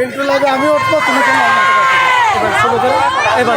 পিন্টু লাগে আমি উঠবো তুমি কেন এবার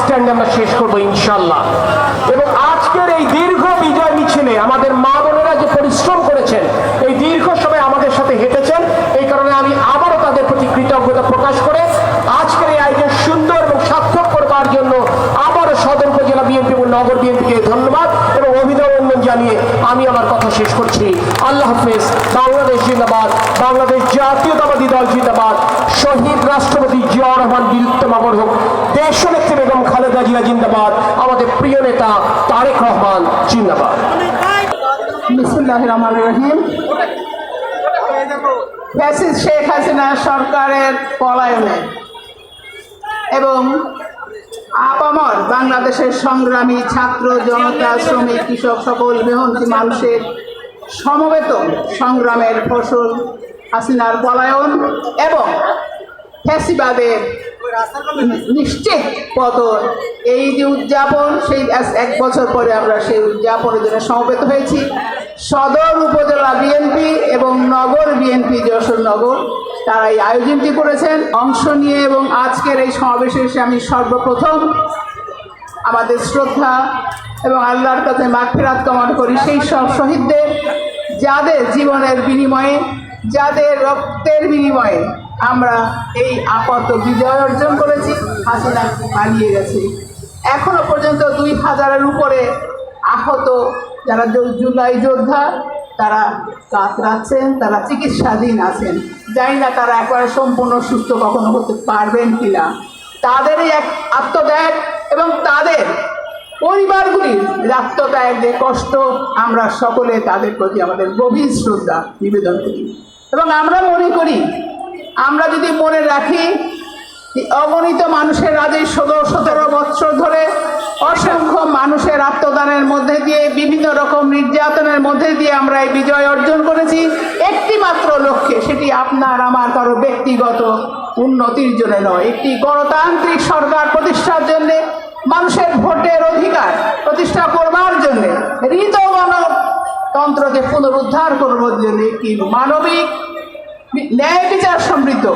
স্ট্যান্ডে আমরা শেষ করব ইনশাল্লাহ। এবং আজকের এই দীর্ঘ বিজয় মিছিলে আমাদের মা বোনেরা যে পরিশ্রম করেছেন এই দীর্ঘ সময় আমাদের সাথে হেঁটেছেন এই কারণে আমি আবারও তাদের প্রতি কৃতজ্ঞতা প্রকাশ করে আজকের এই আয়োজন সুন্দর এবং সার্থক করবার জন্য আবারও সদর উপজেলা বিএনপি এবং নগর বিএনপিকে ধন্যবাদ এবং অভিনন্দন জানিয়ে আমি আমার কথা শেষ করছি। আল্লাহ হাফেজ, বাংলাদেশ জিন্দাবাদ, বাংলাদেশ জাতীয়তাবাদী দল জিন্দাবাদ। শহীদ রাষ্ট্রপতি জিয়াউর রহমান বীরত্তমাগর হোক। দেশনেত্রী বেগম খালেদা জিয়া জিন্দাবাদ। আমাদের প্রিয় নেতা তারেক রহমান জিন্দাবাদ। শেখ হাসিনা সরকারের পলায়নে এবং আপামর বাংলাদেশের সংগ্রামী ছাত্র, জনতা, শ্রমিক, কৃষক সকল মেহনতি মানুষের সমবেত সংগ্রামের ফসল হাসিনার পলায়ন এবং ফ্যাসিবাদের নিশ্চিত পতন এই যে উদযাপন, সেই এক বছর পরে আমরা সেই উদযাপনের জন্য সমবেত হয়েছি। সদর উপজেলা বিএনপি এবং নগর বিএনপি, যশোর নগর, তারা এই আয়োজনটি করেছেন। অংশ নিয়ে এবং আজকের এই সমাবেশে আমি সর্বপ্রথম আমাদের শ্রদ্ধা এবং আল্লাহর কাছে মাগফিরাত কামনা করি। সেই সব শহীদদের, যাদের জীবনের বিনিময়ে, যাদের রক্তের বিনিময়ে আমরা এই আপাত বিজয় অর্জন করেছি, হাসিনা পালিয়ে গেছে। এখনও পর্যন্ত দুই হাজারের উপরে আহত যারা জুলাই যোদ্ধা, তারা কাতরাচ্ছেন তারা চিকিৎসাধীন আছেন। জানি না তারা একবারে সম্পূর্ণ সুস্থ কখনো হতে পারবেন কিনা। তাদেরই এক আত্মত্যাগ এবং তাদের পরিবারগুলির আত্মত্যাগ যে কষ্ট, আমরা সকলে তাদের প্রতি আমাদের গভীর শ্রদ্ধা নিবেদন করি। এবং আমরা মনে করি আমরা যদি মনে রাখি অগণিত মানুষের আজ এই ষোলো, সতেরো বছর ধরে অসংখ্য মানুষের আত্মদানের মধ্যে দিয়ে, বিভিন্ন রকম নির্যাতনের মধ্যে দিয়ে আমরা এই বিজয় অর্জন করেছি একটি মাত্র লক্ষ্যে সেটি আপনার, আমার কারও ব্যক্তিগত উন্নতির জন্য নয়। একটি গণতান্ত্রিক সরকার প্রতিষ্ঠার জন্য, মানুষের ভোটের অধিকার প্রতিষ্ঠা করবার জন্য হৃদ গণতন্ত্রকে পুনরুদ্ধার করবার জন্য একটি মানবিক ন্যায় বিচার সমৃদ্ধ।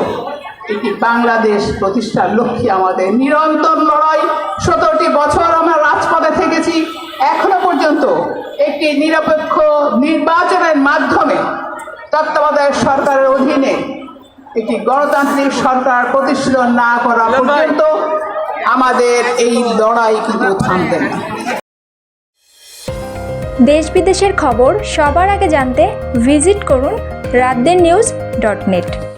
একটি বাংলাদেশ প্রতিষ্ঠার লক্ষ্যে আমাদের নিরন্তর লড়াই। সতেরোটি বছর আমরা রাজপথে থেকেছি। এখনও পর্যন্ত একটি নিরপেক্ষ নির্বাচনের মাধ্যমে তত্ত্বাবধায়ক সরকারের অধীনে একটি গণতান্ত্রিক সরকার প্রতিষ্ঠিত না করা পর্যন্ত আমাদের এই লড়াই কিন্তু থামবে না। দেশ বিদেশের খবর সবার আগে জানতে ভিজিট করুন রাতদের নিউজ ডট নেট